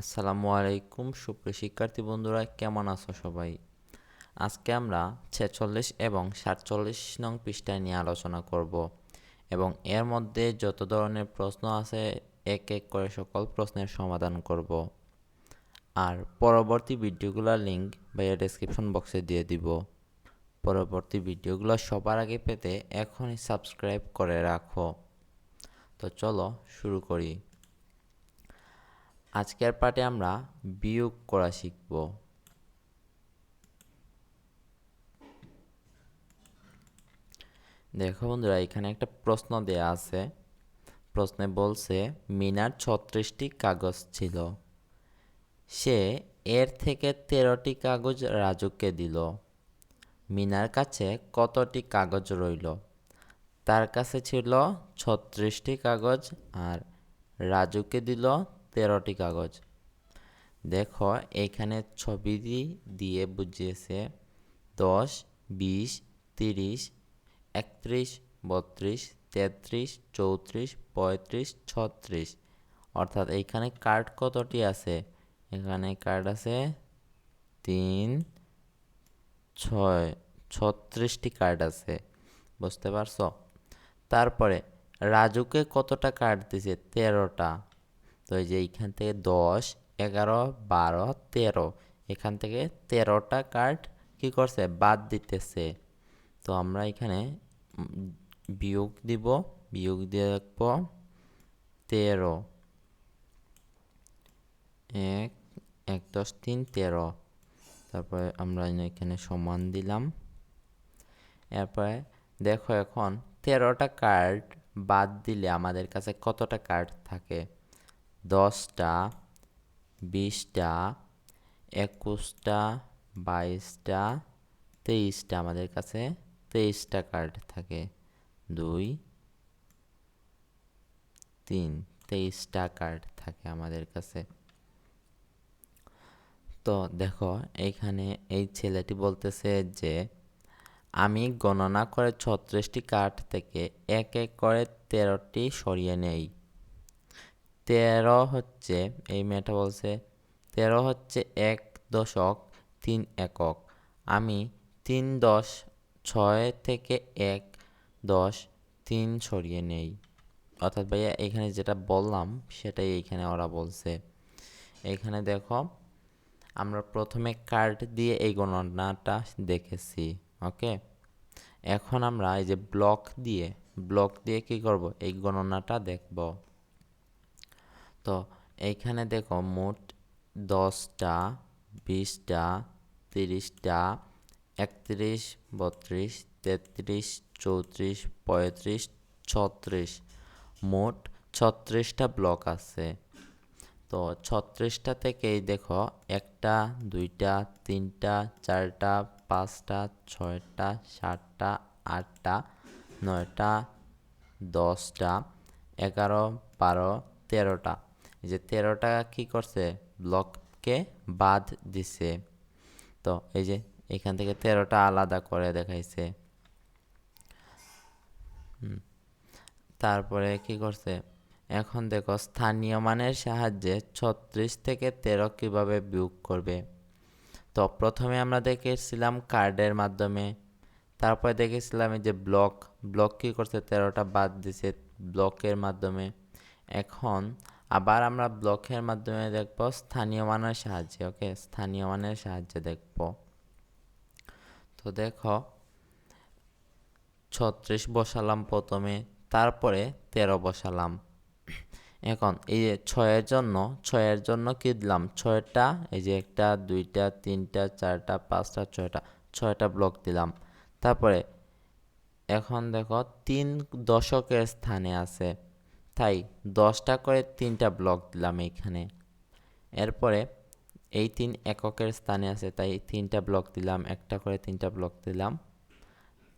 আসসালামু আলাইকুম, সুপ্রিয় শিক্ষার্থী বন্ধুরা, কেমন আছো সবাই? আজকে আমরা ছেচল্লিশ এবং সাতচল্লিশ নং পৃষ্ঠায় নিয়ে আলোচনা করব এবং এর মধ্যে যত ধরনের প্রশ্ন আছে, এক এক করে সকল প্রশ্নের সমাধান করব। আর পরবর্তী ভিডিওগুলোর লিঙ্ক ভাইয়া ডেসক্রিপশন বক্সে দিয়ে দিব। পরবর্তী ভিডিওগুলো সবার আগে পেতে এখনই সাবস্ক্রাইব করে রাখো। তো চলো শুরু করি। আজকের পাঠে আমরা বিয়োগ করা শিখব। দেখো বন্ধুরা, এখানে একটা প্রশ্ন দেয়া আছে। প্রশ্নে বলছে, মিনার ছত্রিশটি কাগজ ছিল। সে এর থেকে তেরোটি কাগজ রাজুকে দিল। মিনার কাছে কতটি কাগজ রইল? তার কাছে ছিল ছত্রিশটি কাগজ আর রাজুকে দিল তেরোটি কাগজ। দেখো, এখানে ছবি দিয়ে বুঝিয়েছে দশ, বিশ, তিরিশ, একত্রিশ, বত্রিশ, তেত্রিশ, চৌত্রিশ, পঁয়ত্রিশ, ছত্রিশ। অর্থাৎ এইখানে কার্ড কতটি আছে? এখানে কার্ড আছে তিন, ছয়, ছত্রিশটি কার্ড আছে। বুঝতে পারছ? তারপরে রাজুকে কতটা কার্ড দিছে তেরোটা। তো এই যে এইখান থেকে দশ, এগারো, বারো, তেরো। এখান থেকে তেরোটা কার্ড কি করছে? বাদ দিতেছে। তো আমরা এখানে বিয়োগ দিব, বিয়োগ দিয়ে দেখব, তেরো। এক এক, দশ, তিন, তেরো। তারপরে আমরা এখানে সমান দিলাম। এরপরে দেখো এখন তেরোটা কার্ড বাদ দিলে আমাদের কাছে কতটা কার্ড থাকে? দশটা, বিশটা, একুশটা, বাইশটা, তেইশটা, আমাদের কাছে তেইশটা কার্ড থাকে। দুই, তিন, তেইশটা কার্ড থাকে আমাদের কাছে। তো দেখো এইখানে এই ছেলেটি বলতেছে যে, আমি গণনা করে ছত্রিশটি কার্ড থেকে এক এক করে তেরোটি সরিয়ে নেই। তেরো হচ্ছে, এই মেয়েটা বলছে, তেরো হচ্ছে এক দশক, তিন একক। আমি তিন দশ ছয় থেকে এক দশ তিন সরিয়ে নেই। অর্থাৎ ভাইয়া, এখানে যেটা বললাম, সেটাই এইখানে ওরা বলছে। এখানে দেখো, আমরা প্রথমে কার্ড দিয়ে এই গণনাটা দেখেছি ওকে এখন আমরা এই যে ব্লক দিয়ে ব্লক দিয়ে কি করব? এই গণনাটা দেখব। তো এইখানে দেখো মোট দশটা, বিশটা, তিরিশটা, একত্রিশ, বত্রিশ, তেত্রিশ, চৌত্রিশ, পঁয়ত্রিশ, ছত্রিশ। মোট ছত্রিশটা ব্লক আছে। তো ছত্রিশটা থেকেই দেখো একটা, দুইটা, তিনটা, চারটা, পাঁচটা, ছয়টা, সাতটা, আটটা, নয়টা, দশটা, এগারো, বারো, তেরোটা। এই যে তেরোটা কি করছে? ব্লককে বাদ দিছে। তো এই যে এখান থেকে তেরোটা আলাদা করে দেখাইছে। তারপরে কি করছে? এখন দেখো, স্থানীয় মানের সাহায্যে ছত্রিশ থেকে তেরো কীভাবে বিয়োগ করবে? তো প্রথমে আমরা দেখেছিলাম কার্ডের মাধ্যমে। তারপরে দেখেছিলাম এই যে ব্লক। ব্লক কী করছে? তেরোটা বাদ দিছে ব্লকের মাধ্যমে। এখন আবার আমরা ব্লকের মাধ্যমে দেখব স্থানীয় মানের সাহায্যে, ওকে? স্থানীয় মানের সাহায্যে দেখব। তো দেখো, ছত্রিশ বসালাম প্রথমে, তারপরে তেরো বসালাম। এখন এই যে ছয়ের জন্য ছয়ের জন্য কি দিলাম? ছয়টা, এই যে একটা, দুইটা, তিনটা, চারটা, পাঁচটা, ছয়টা ছয়টা ব্লক দিলাম। তারপরে এখন দেখো, তিন দশকের স্থানে আছে। তাই দশটা করে তিনটা ব্লক দিলাম এইখানে। এরপরে এই তিন এককের স্থানে আছে, তাই তিনটা ব্লক দিলাম, একটা করে তিনটা ব্লক দিলাম।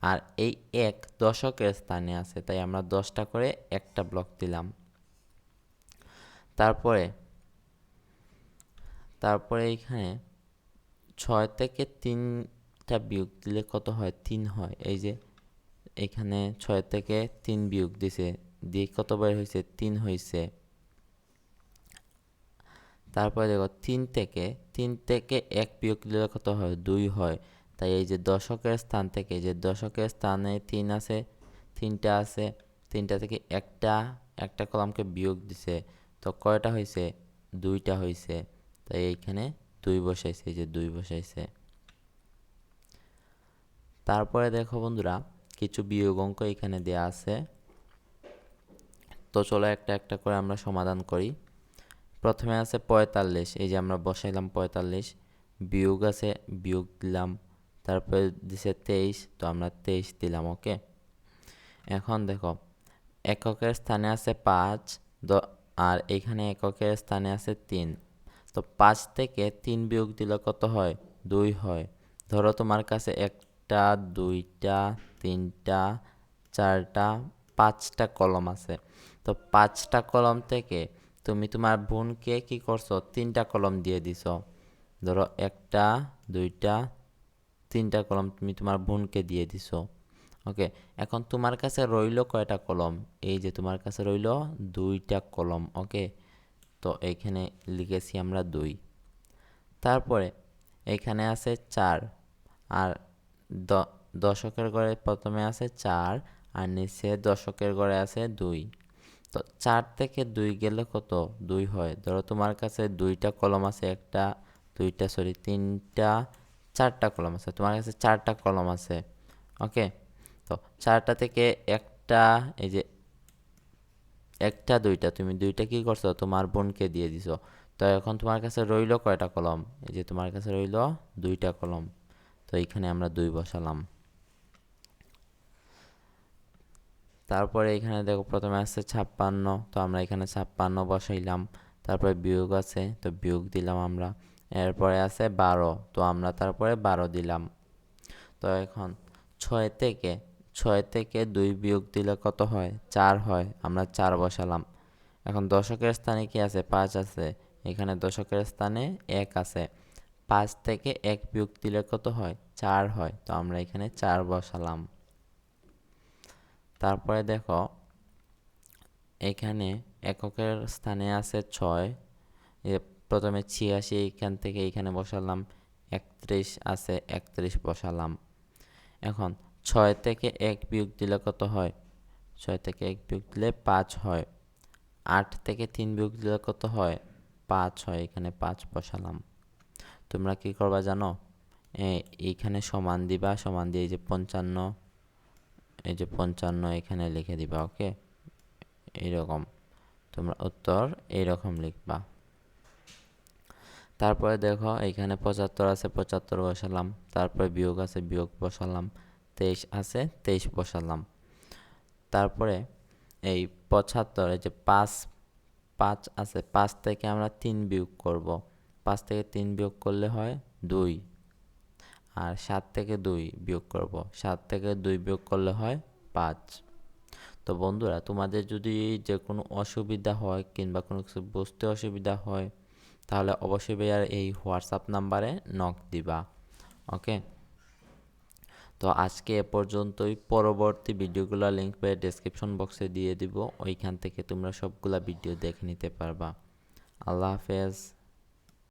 আর এই এক দশকের স্থানে আছে, তাই আমরা দশটা করে একটা ব্লক দিলাম। তারপরে তারপরে এইখানে ছয় থেকে তিনটা বিয়োগ দিলে কত হয়? তিন হয়। এই যে এখানে ছয় থেকে তিন বিয়োগ দিছে। দিয়ে কত বের হয়েছে তিন হয়েছে তারপরে দেখো, তিন থেকে তিন থেকে এক বিয়োগ দিলে কত হয়? দুই হয়। তাই এই যে দশকের স্থান থেকে যে দশকের স্থানে তিন আছে, তিনটা আছে, তিনটা থেকে একটা একটা কলামকে বিয়োগ দিছে। তো কয়টা হয়েছে দুইটা হয়েছে তাই এইখানে দুই বসাইছে, এই যে দুই বসাইছে। তারপরে দেখো বন্ধুরা, কিছু বিয়োগ অঙ্ক এখানে দেয়া আছে। তো চলো একটা একটা করে আমরা সমাধান করি। প্রথমে আছে পঁয়তাল্লিশ, এই যে আমরা বসাইলাম পঁয়তাল্লিশ, বিয়োগ আছে বিয়োগ দিলাম, তারপরে দিছে তেইশ, তো আমরা তেইশ দিলাম, ওকে? এখন দেখো, এককের স্থানে আছে পাঁচ, দ, আর এখানে এককের স্থানে আছে তিন, তো পাঁচ থেকে তিন বিয়োগ দিলে কত হয়? দুই হয়। ধরো তোমার কাছে একটা, দুইটা, তিনটা, চারটা, পাঁচটা কলম আছে। তো পাঁচটা কলম থেকে তুমি তোমার বোনকে কি করছ? তিনটা কলম দিয়ে দিছো। ধরো একটা, দুইটা, তিনটা কলম তুমি তোমার বোনকে দিয়ে দিছো। ওকে, এখন তোমার কাছে রইল কয়টা কলম? এই যে তোমার কাছে রইল দুইটা কলম, ওকে? তো এইখানে লিখেছি আমরা দুই। তারপরে এখানে আছে চার, আর দশকের ঘরে প্রথমে আছে চার, আর নিচে দশকের ঘরে আছে দুই। তো চার থেকে দুই গেলে কত? দুই হয়। ধরো তোমার কাছে দুইটা কলম আছে, একটা, দুইটা সরি তিনটা, চারটা কলম আছে। তোমার কাছে চারটা কলম আছে ওকে তো চারটা থেকে একটা, এই যে একটা, দুইটা, তুমি দুইটা কি করছ? তোমার বোনকে দিয়ে দিছো। তো এখন তোমার কাছে রইল কয়টা কলম? এই যে তোমার কাছে রইল দুইটা কলম। তো এইখানে আমরা দুই বসালাম। তারপরে এখানে দেখো প্রথমে আছে ছাপ্পান্ন, তো আমরা এখানে ছাপ্পান্ন বসাইলাম। তারপরে বিয়োগ আছে, তো বিয়োগ দিলাম আমরা। এরপরে আছে বারো, তো আমরা তারপরে বারো দিলাম। তো এখন ছয় থেকে ছয় থেকে দুই বিয়োগ দিলে কত হয়? চার হয়, আমরা চার বসালাম। এখন দশকের স্থানে কি আছে? পাঁচ আছে। এখানে দশকের স্থানে এক আছে। পাঁচ থেকে এক বিয়োগ দিলে কত হয়? চার হয়, তো আমরা এখানে চার বসালাম। তারপরে দেখো, এখানে এককের স্থানে আছে ছয় প্রথমে ছিয়াশি, এখান থেকে এখানে বসালাম একত্রিশ, আছে একত্রিশ বসালাম। এখন ছয় থেকে এক বিয়োগ দিলে কত হয়? ছয় থেকে এক বিয়োগ দিলে পাঁচ হয়। আট থেকে তিন বিয়োগ দিলে কত হয়? পাঁচ হয়, এখানে পাঁচ বসালাম। তোমরা কি করবা জানো? এইখানে সমান দিবা, সমান দিয়ে যে পঞ্চান্ন এই যে পঞ্চান্ন এখানে লিখে দিবা, ওকে? এইরকম তোমরা উত্তর এইরকম লিখবা। তারপরে দেখো, এখানে পঁচাত্তর আছে, পঁচাত্তর বসালাম। তারপরে বিয়োগ আছে, বিয়োগ বসালাম। তেইশ আছে, তেইশ বসালাম। তারপরে এই পঁচাত্তর, এই যে পাঁচ পাঁচ আছে, পাঁচ থেকে আমরা তিন বিয়োগ করব। পাঁচ থেকে তিন বিয়োগ করলে হয় দুই। আর সাত থেকে দুই বিয়োগ করব। সাত থেকে দুই বিয়োগ করলে হয় পাঁচ। তো বন্ধুরা, তোমাদের যদি যে কোনো অসুবিধা হয় কিংবা কোনো কিছু বুঝতে অসুবিধা হয়, তাহলে অবশ্যই ভাইয়ার এই হোয়াটসঅ্যাপ নাম্বারে নক দিবা। ওকে? তো আজকে এ পর্যন্তই। পরবর্তী ভিডিওগুলো লিঙ্ক পেয়ে ডেসক্রিপশন বক্সে দিয়ে দিব। ওইখান থেকে তোমরা সবগুলা ভিডিও দেখে নিতে পারবা। আল্লাহ হাফেজ।